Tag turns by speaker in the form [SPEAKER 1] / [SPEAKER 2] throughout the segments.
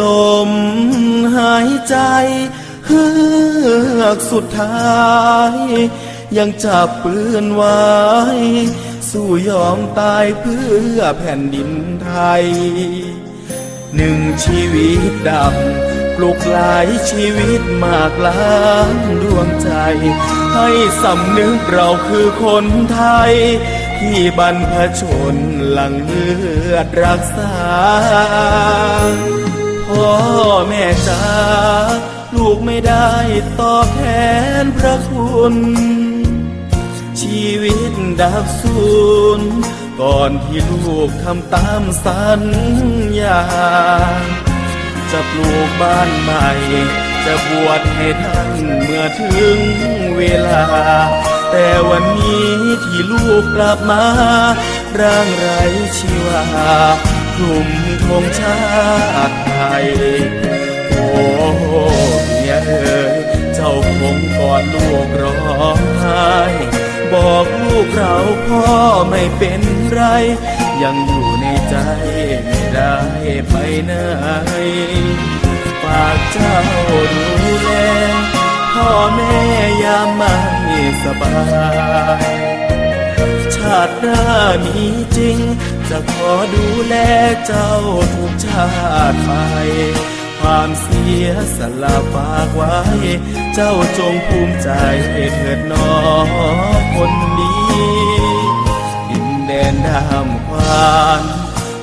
[SPEAKER 1] ลมหายใจเฮือกสุดท้าย ยังจับปืนไว้ สู้ยอมตายเพื่อแผ่นดินไทย หนึ่งชีวิตดำปลุกหลายชีวิตมากล้านดวงใจ ให้สำนึกเราคือคนไทย ที่บรรพชนหลังเลือดรักษา พ่อแม่จ้าลูกไม่ได้ตอบแทนพระคุณ ชีวิตดับสูญก่อนที่ลูกทำตามสัญญา จะปลูกบ้านใหม่ จะบวชให้ท่านเมื่อถึงเวลา แต่วันนี้ที่ลูกกลับมา ร่างไร้ชีวากลุ่ม ธงชาติไทย โอ้เมียเอ๋ยเจ้าคงกอดลูกร้องไห้บอกลูกเราพ่อไม่เป็นไร ยังอยู่ในใจไม่ได้ไปไหนฝากเจ้าดูแลพ่อแม่ยามไม่สบาย ชาติหน้ามีจริง จะขอดูแลเจ้าทุกชาติไปความเสียสละฝากไว้ เจ้าจงภูมิใจเถิดหนอคนดีดินแดนดำควาน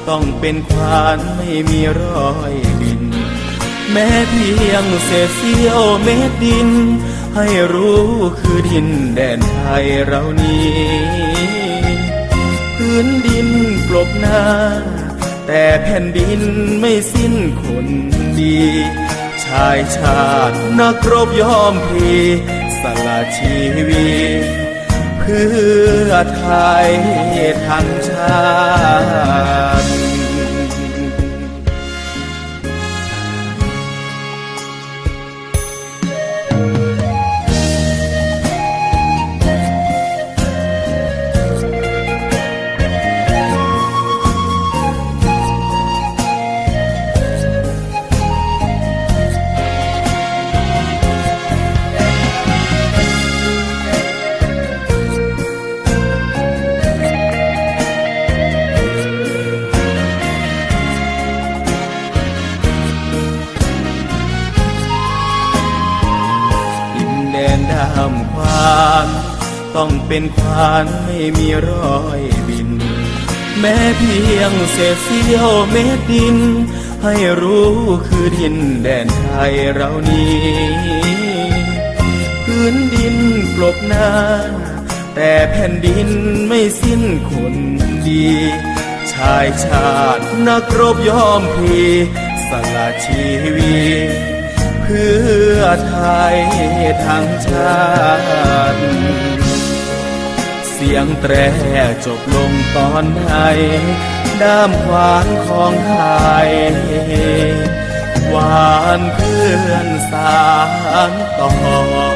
[SPEAKER 1] ต้องเป็นควานไม่มีรอยบิน แม้เพียงเศษเสี้ยวเม็ดดิน ให้รู้คือดินแดนไทยเรานี้ พื้นดินกลบหน้า แต่แผ่นดินไม่สิ้นคนดี ชายชาตินักรบยอมพีสละชีวิตเพื่อไทยทั้งชาติ แดนดำควานต้องเป็นควานไม่มีรอยบิน แม้เพียงเศษเสี้ยวเม็ดดิน ให้รู้คือดินแดนไทยเรานี้พื้นดินกลบหน้าแต่แผ่นดินไม่สิ้นคนดี ชายชาตินักรบยอมพีสละชีวิต พื่อไทยทั้งชาติ เสียงแตรจบลงตอนไหนด้ามขวานของไทยหวานเพื่อนสารต่อ